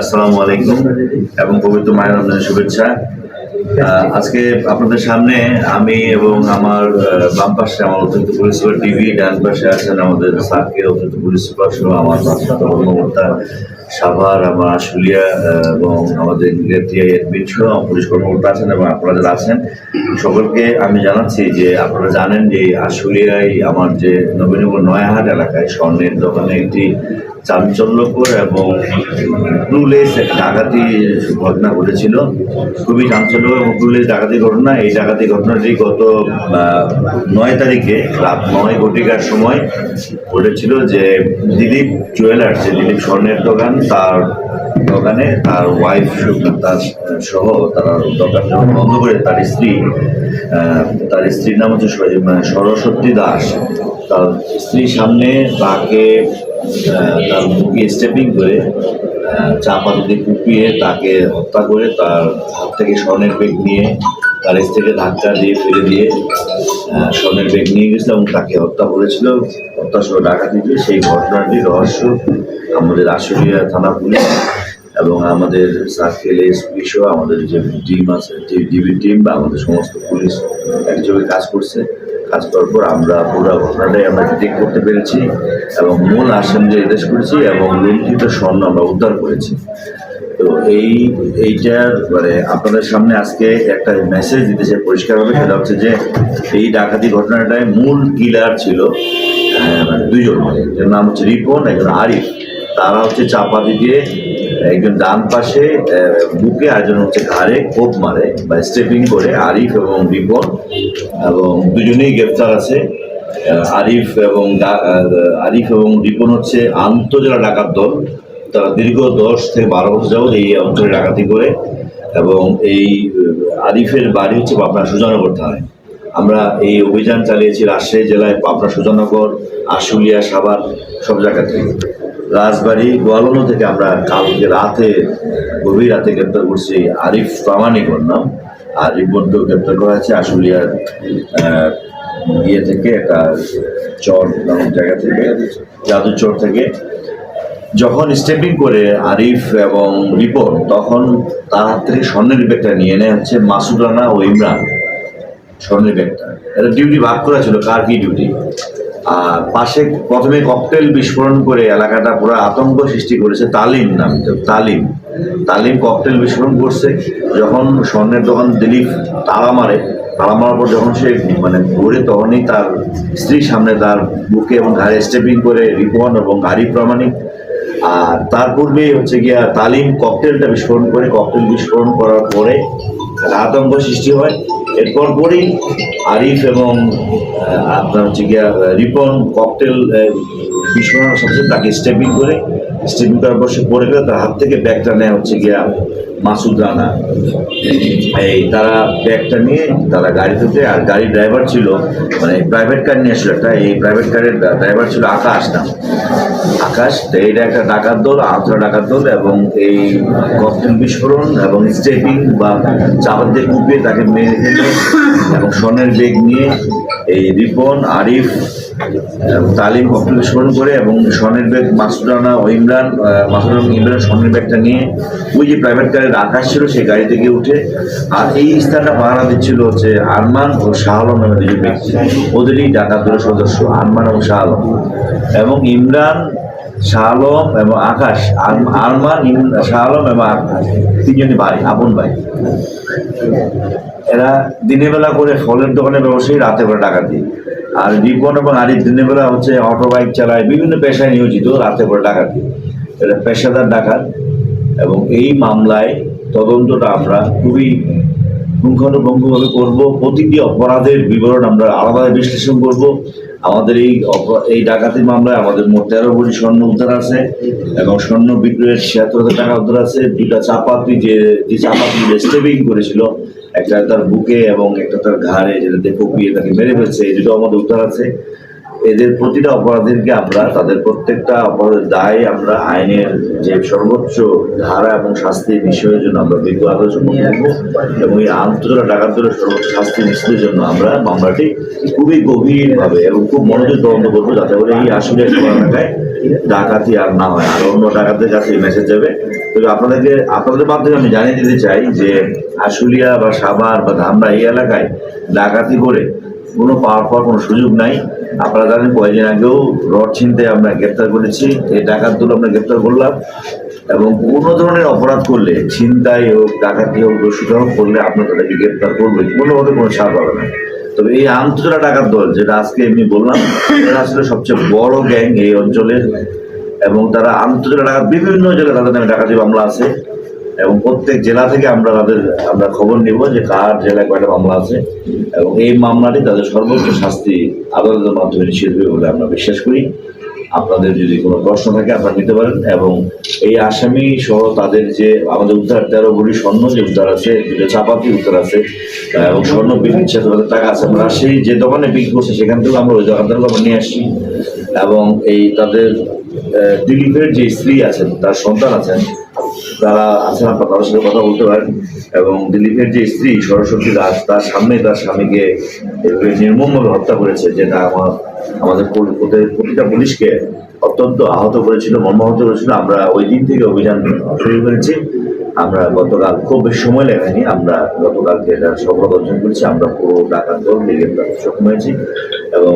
আসসালামু আলাইকুম এবং পবিত্র মায়ের রমজানের শুভেচ্ছা। আজকে আপনাদের সামনে আমি এবং আমার বাম পাশে আমার অতিরিক্ত পুলিশ সুপার টিভি, ডান পাশে আছেন আমাদের সার্কেল, অতিরিক্ত পুলিশ সুপার সহ আমার কর্মকর্তা সাভার, আমার আশুলিয়া এবং আমাদের পুলিশ কর্মকর্তা আছেন এবং আপনারা যারা আছেন, সকলকে আমি জানাচ্ছি যে আপনারা জানেন যে আশুলিয়ায় আমার যে নবীনগর নয়াহাট এলাকায় স্বর্ণের দোকানে একটি চাঞ্চল্যকর এবং ক্লুলেস একটা ডাকাতি ঘটনা ঘটেছিল। খুবই চাঞ্চল্যকর এবং ক্লুলেস ডাকাতি ঘটনা। এই ডাকাতি ঘটনাটি গত নয় তারিখে রাত নয় ঘটিকার সময় ঘটেছিল যে দিলীপ জুয়েলার্স, যে দিলীপ স্বর্ণের দোকান, তার দোকানে তার ওয়াইফ তার সহ তারা দোকান বন্ধ করে তার স্ত্রী তার স্ত্রীর নাম হচ্ছে সরস্বতী দাস। তার স্ত্রীর সামনে তাকে তার মুখে স্টেপিং করে চাপা দিয়ে কুপিয়ে তাকে হত্যা করে তার হাত থেকে স্বর্ণের বেগ নিয়ে তার স্ত্রীকে ধাক্কা দিয়ে ফেলে দিয়ে স্বর্ণের বেগ নিয়ে গেছিল এবং তাকে হত্যা করেছিল। হত্যা সহ ডাকাতি দিয়ে সেই ঘটনাটি রহস্য আমাদের আশুলিয়া থানা পুলিশ এবং আমাদের সার্কেল এসপি আমাদের যে টিম আছে ডিবি টিম বা আমাদের সমস্ত পুলিশ একযোগে কাজ করছে। কাজ করার পর আমরা পুরো ঘটনাটাই আমরা ডিটেক্ট করতে পেরেছি এবং মূল আসামিদের এদেশ করেছি এবং লুণ্ঠিত স্বর্ণ আমরা উদ্ধার করেছি। তো এই এইটার মানে আপনাদের সামনে আজকে একটা মেসেজ দিতে চাই পরিষ্কারভাবে সেটা হচ্ছে যে এই ডাকাতি ঘটনাটায় মূল কিলার ছিল আহ, মানে দুইজন এর নাম হচ্ছে রিপন একজন আরিফ। তারা হচ্ছে চাপাতি দিয়ে একজন ডান পাশে বুকে আর একজন হচ্ছে ঘাড়ে কোপ মারে বা স্টেপিং করে, আরিফ এবং রিপন এবং দুজনেই গ্রেপ্তার আছে। আরিফ এবং আরিফ এবং রিপন হচ্ছে আন্তজেলা ডাকাত দল। তারা দীর্ঘ দশ থেকে বারো বছর যাবৎ এই অঞ্চলে ডাকাতি করে এবং এই আরিফের বাড়ি হচ্ছে পাবনা সুজানগর থানায়। আমরা এই অভিযান চালিয়েছি রাজশাহী জেলায় পাবনা সুজানগর, আশুলিয়া, সাভার সব জায়গা থেকে। রাজবাড়ি গোয়ালনো থেকে আমরা কালকে রাতে, গভীর রাতে গ্রেপ্তার করছি আরিফ প্রামাণিক ওর নাম। আর রিপোর্ট গ্রেপ্তার করা হয়েছে আশুলিয়ার ইয়ে থেকে, একটা চর নামক জায়গা থেকে জাদুচর থেকে। যখন স্টেপিং করে আরিফ এবং রিপন, তখন তার হাত থেকে স্বর্ণের ব্যাগটা নিয়ে নেয় হচ্ছে মাসুদ রানা ও ইমরান, স্বর্ণের ব্যাগটা। এটা ডিউটি ভাগ করা ছিল, কার কি ডিউটি আর পাশে প্রথমে ককটেল বিস্ফোরণ করে এলাকাটা পুরো আতঙ্ক সৃষ্টি করেছে তালিম নাম তালিম। তালিম ককটেল বিস্ফোরণ করছে, যখন স্বর্ণের দোকান দিলীপ তালা মারে, তালা মারার পর যখন সে মানে ঘুরে তখনই তার স্ত্রীর সামনে তার বুকে এবং ঘাড়ে স্টেপিং করে রিপন এবং গাড়ি প্রামাণিক। আর তার পূর্বেই হচ্ছে গিয়া তালিম ককটেলটা বিস্ফোরণ করে ককটেল বিস্ফোরণ করার পরে একটা আতঙ্ক সৃষ্টি হয়। এরপর পরেই আরিফ এবং আপনার হচ্ছে গিয়া রিপন ককটেল বিস্ফোরণের সাথে তাকে স্টেপিং করে। স্টেপিং করার পর সে পড়ে গেলে তার হাত থেকে ব্যাগটা নেয় হচ্ছে গিয়া মাসুদ রানা। এই তারা ব্যাগটা নিয়ে তারা গাড়িতে আর গাড়ির ড্রাইভার ছিল মানে প্রাইভেট কার নিয়ে আসলো একটা, এই প্রাইভেট কারের ড্রাইভার ছিল আকাশ নাম। আকাশ তো এইটা একটা ডাকাত দল আন্ধ্রা ডাকাত দল এবং এই ককটেল বিস্ফোরণ এবং স্টেপিং বা চাপাত কুপিয়ে তাকে মেরে ফেলে এবং স্বর্ণের বেগ নিয়ে এই রিপন আরিফ তালিম ককটেল বিস্ফোরণ করে এবং স্বর্ণের ব্যাগ মাসুদানা ও ইমরান আহ, মাসুদ এবং ইমরান স্বর্ণের ব্যাগটা নিয়ে ওই যে প্রাইভেট কারের আকাশ ছিল সেই গাড়ি থেকে উঠে। আর এই স্থানটা পাহারা দিচ্ছিল হচ্ছে আরমান ও শাহ আলম নামে দুজন ব্যক্তি। ওদেরই ডাকাত দলের সদস্য আরমান এবং শাহ আলম। এবং ইমরান শাহ এবং আকাশ। আর- আরমান শাহ আলম এবং আকাশ। তিনজনই ভাই, আপন ভাই। এরা দিনের বেলা করে ফলের দোকানের ব্যবসায়ী রাতে করে ডাকাতি। আর রিপন এবং আরিফ দিনের বেলা হচ্ছে অটো বাইক চালায়, বিভিন্ন পেশায় নিয়োজিত, রাতে করে ডাকাতি। এটা পেশাদার ডাকাত এবং এই মামলায় তদন্তটা আমরা খুবই পুঙ্খানুপুঙ্খভাবে করব। প্রতিটি অপরাধের বিবরণ আমরা আলাদাভাবে বিশ্লেষণ করব। আমাদের এই এই ডাকাতির মামলায় আমাদের মোট তেরো কোটি স্বর্ণ উদ্ধার আছে এবং স্বর্ণ বিক্রয়ের ছিয়াত্তর হাজার টাকা উদ্ধার আছে। দুটা চাপাতি যে যে চাপাতি স্টেপিং করেছিল, একটা তার বুকে এবং একটা তার ঘাড়ে যেটা দেখো তাকে মেরে ফেলছে, এই দুটো আমাদের উদ্ধার আছে। এদের প্রতিটা অপরাধীকে আমরা, তাদের প্রত্যেকটা অপরাধের দায় আমরা আইনের যে সর্বোচ্চ ধারা এবং শাস্তির বিষয়ের জন্য আমরা বিজ্ঞ আলোচনা করব এবং এই আন্তর্জাতিক ডাকাত দলের সর্বোচ্চ শাস্তি নিশ্চিতের জন্য আমরা মামলাটি খুবই গভীরভাবে এবং খুব মনোযোগ তদন্ত করব যাতে করে এই আসলে এলাকায় ডাকাতি আর না হয়। আর অন্য ডাকাতের কাছে মেসেজ যাবে। তবে আপনাদেরকে, আপনাদের মাধ্যমে আমি জানিয়ে দিতে চাই যে আশুলিয়া বা সাভার বা ধামরা এই এলাকায় ডাকাতি করে কোনো পাওয়ার পাওয়ার কোনো সুযোগ নাই। আপনারা জানেন, কয়েকদিন আগেও রড ছিনতে আমরা গ্রেপ্তার করেছি। এই ডাকাতগুলো আমরা গ্রেপ্তার করলাম। এবং কোনো ধরনের অপরাধ করলে, ছিনতাই হোক, ডাকাতি হোক দোষিত হোক, করলে আপনারা তাদেরকে গ্রেপ্তার করবে। কোনোভাবে কোনো ছাড় পাবে না। তবে এই আন্তজোড়া ডাকাত দল, যেটা আজকে এমনি বললাম, এরা আসলে সবচেয়ে বড় গ্যাং এই অঞ্চলের। এবং তারা আন্তজেলা ডাকাত, বিভিন্ন জেলায় তাদের নামে ডাকাতি মামলা আছে। এবং প্রত্যেক জেলা থেকে আমরা তাদের, আমরা খবর নিব যে কার জেলায় কয়টা মামলা আছে এবং এই মামলাটি তাদের সর্বোচ্চ শাস্তি আদালতের মাধ্যমে নিষেধ হবে বলে আমরা বিশ্বাস করি। আপনাদের যদি কোনো প্রশ্ন থাকে আপনারা নিতে পারেন এবং এই আসামি সহ তাদের যে, আমাদের উদ্ধার তেরো ভরি স্বর্ণ যে উদ্ধার আছে, দুটো চাপাতি উদ্ধার আছে, এবং স্বর্ণ তাদের টাকা আছে, আমরা সেই যে দোকানে বিক্রি করছে সেখান থেকে আমরা ওই দোকানদার আমরা নিয়ে আসছি। এবং এই তাদের দিলীপের যে স্ত্রী আছেন, তার সন্তান আছেন তারা আছেন, আপনার তাদের সাথে কথা বলতে পারেন। এবং দিলীপের যে স্ত্রী সরস্বতী দাস, তার সামনে তার স্বামীকে নির্মমভাবে হত্যা করেছে, যেটা আমার, আমাদের প্রতিটা পুলিশকে অত্যন্ত আহত করেছিল, মর্মাহত করেছিল। আমরা ওই দিন থেকে অভিযান শুরু করেছি। আমরা গতকাল খুব বেশি সময় লাগাইনি আমরা গতকালকে সফলতা অর্জন করেছি। আমরা পুরো ডাকাত দল সক্ষম হয়েছি। এবং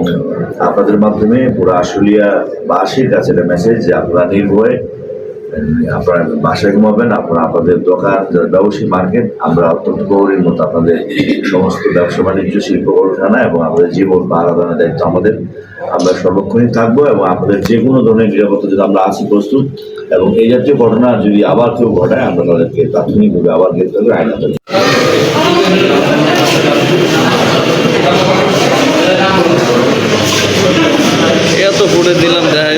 আপনাদের মাধ্যমে পুরো আশুলিয়া বাসীর কাছে একটা মেসেজ যে আপনারা নির্ভয়ে আপনারা বাসায় ঘুমাবেন, আপনারা আপনাদের দোকান ব্যবসায়ী মার্কেট, আমরা অত্যন্ত গৌরীর মতো আপনাদের সমস্ত ব্যবসা বাণিজ্য, শিল্প কারখানা এবং আমাদের জীবন দেওয়ার দায়িত্ব আমাদের। আমরা সর্বক্ষণই থাকব এবং আপনাদের যে কোনো ধরনের নিরাপত্তা যদি আমরা আছি প্রস্তুত এবং এই জাতীয় ঘটনা যদি আবার কেউ ঘটায়, আমরা তাদেরকে প্রাথমিকভাবে আবার গ্রেপ্তার করে আইনত এত ফুটে দিলাম দেখাই